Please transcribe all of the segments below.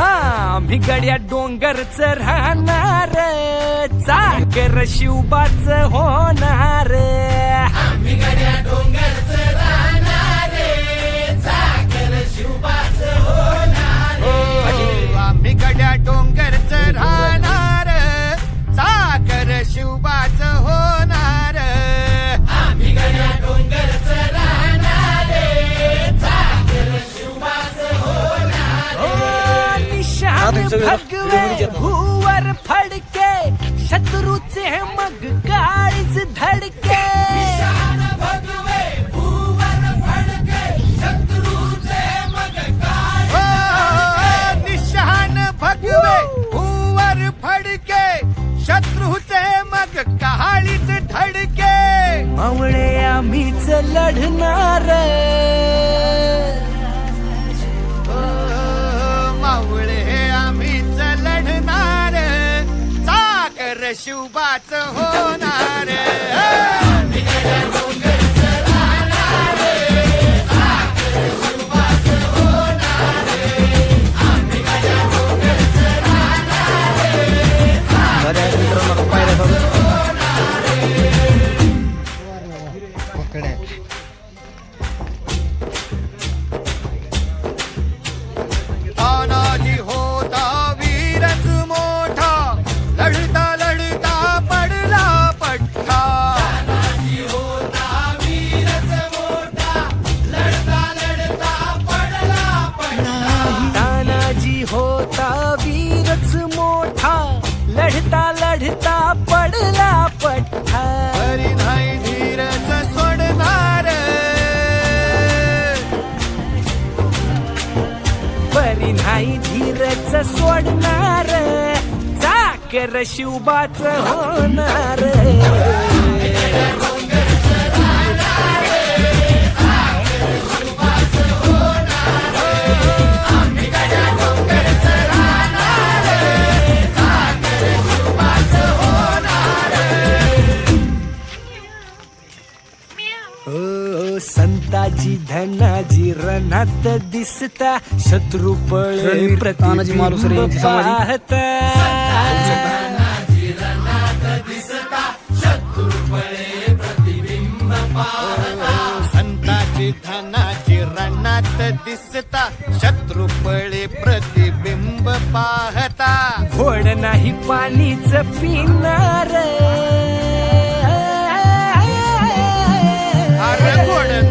आम्ही गड्या डोंगर च राहणार चाकर शिवबाच होणार आम्ही गड्या डोंगर च राहणार निशान भगवे भूवर फडके शत्रूचे मग काळीच धडके. निशान भगवे भूवर फडके शत्रूचे मग कहाळीच धडके. मावळे आम्हीच लढणार. नशिबाच होणार. धीरच सोडणार चाकर शिवबाच होणार ओ संताजी धनाजी रणात दिसता शत्रू पळे तानाजी मालुसरे यांची समाधी. पाहता संताची धनाची रणात दिसता शत्रू पळे प्रतिबिंब पाहता घोड नाही पाणीच पिणार recorded.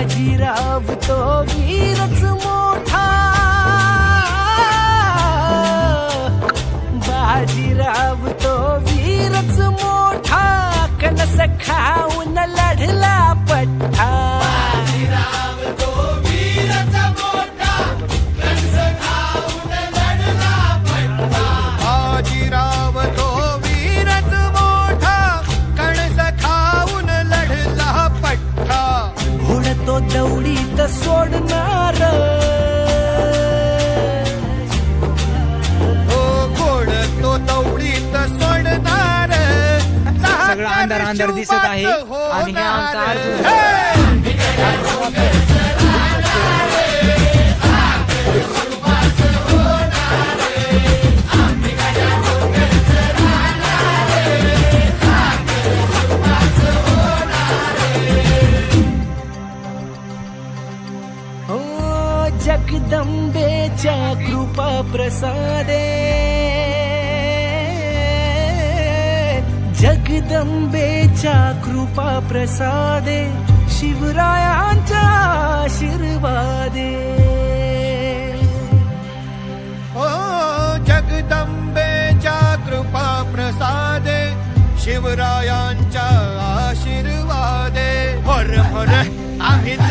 बाजीराव तो वीरच मोठा अंधार अंधार दिसत आहे आणि हे आमचा. हे! हो जगदंबेच्या कृपा प्रसादे जगदंबेच्या कृपा प्रसादे शिवरायांच्या आशीर्वादे. ओ जगदंबेच्या कृपा प्रसादे शिवरायांच्या आशीर्वादे. हर हर आम्हीच